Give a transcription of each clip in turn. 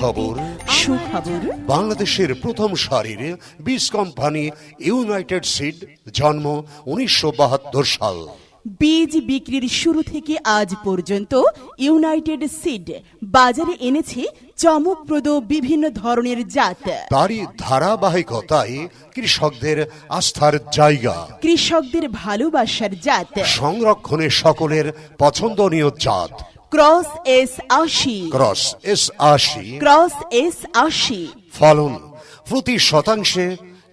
সুখবর। বাংলাদেশের প্রথম সারির বীজ কোম্পানি ইউনাইটেড সিড জন্ম উনিশশো বাহাত্তর সাল। বীজ বিক্রির শুরু থেকে আজ পর্যন্ত ইউনাইটেড সিড বাজারে এনেছে চমকপ্রদ বিভিন্ন ধরনের জাত। তারই ধারাবাহিকতায় কৃষকদের আস্থার জায়গা। কৃষকদের ভালোবাসার জাত। সংরক্ষণে সকলের পছন্দনীয় জাত। ক্রস এস আশি ক্রস এস আশি ক্রস এস আশি ফলন প্রতি শতাংশে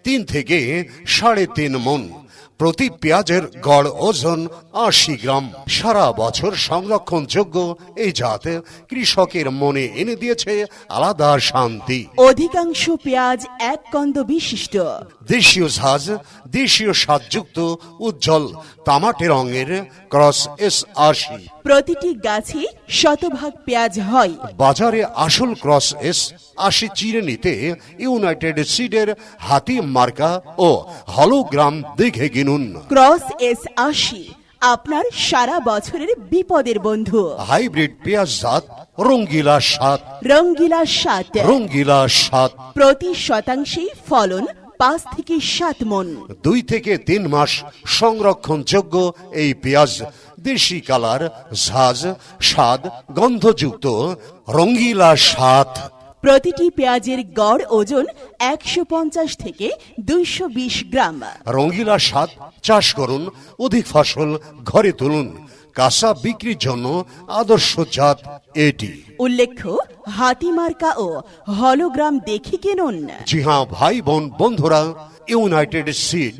তিন থেকে সাড়ে তিন মন। প্রতি পেঁয়াজের গড় ওজন আশি গ্রাম। সারা বছর সংরক্ষণযোগ্য এই জাত কৃষকের মনে এনে দিয়েছে আলাদা শান্তি। অধিকাংশ পেঁয়াজ এক কন্দ বিশিষ্ট। দেশীয় ঝাঁজ দেশীয় স্বাদযুক্ত উজ্জ্বল তামাটে রঙের ক্রস এস আশি। প্রতিটি গাছে শতভাগ পেঁয়াজ হয়। বাজারে আসল ক্রস এস আশি চিরে নিতে ইউনাইটেড সিডের হাতি মার্কা ও হলোগ্রাম দেখে কিনুন ক্রস এস আশি আপনার সারা বছরের বিপদের বন্ধু। হাইব্রিড পেঁয়াজ জাত রঙ্গিলা সাত। রঙ্গিলা সাত। রঙ্গিলা সাত। প্রতি শতাংশে ফলন পাঁচ থেকে সাত মন। দুই থেকে তিন মাস সংরক্ষণযোগ্য এই পেঁয়াজ দেশি কালার ঝাঁজ স্বাদ গন্ধযুক্ত রঙ্গিলা সাত। প্রতিটি পেঁয়াজের গড় ওজন একশো পঞ্চাশ থেকে দুইশো বিশ গ্রাম। রঙ্গিলা স্বাদ চাষ করুন অধিক ফসল ঘরে তুলুন কাঁচা বিক্রির জন্য আদর্শ জাত এটি। উল্লেখ্য হাতিমার্কা ও হলোগ্রাম দেখে কিনুন। জি হ্যাঁ ভাই বোন বন্ধুরা ইউনাইটেড সিড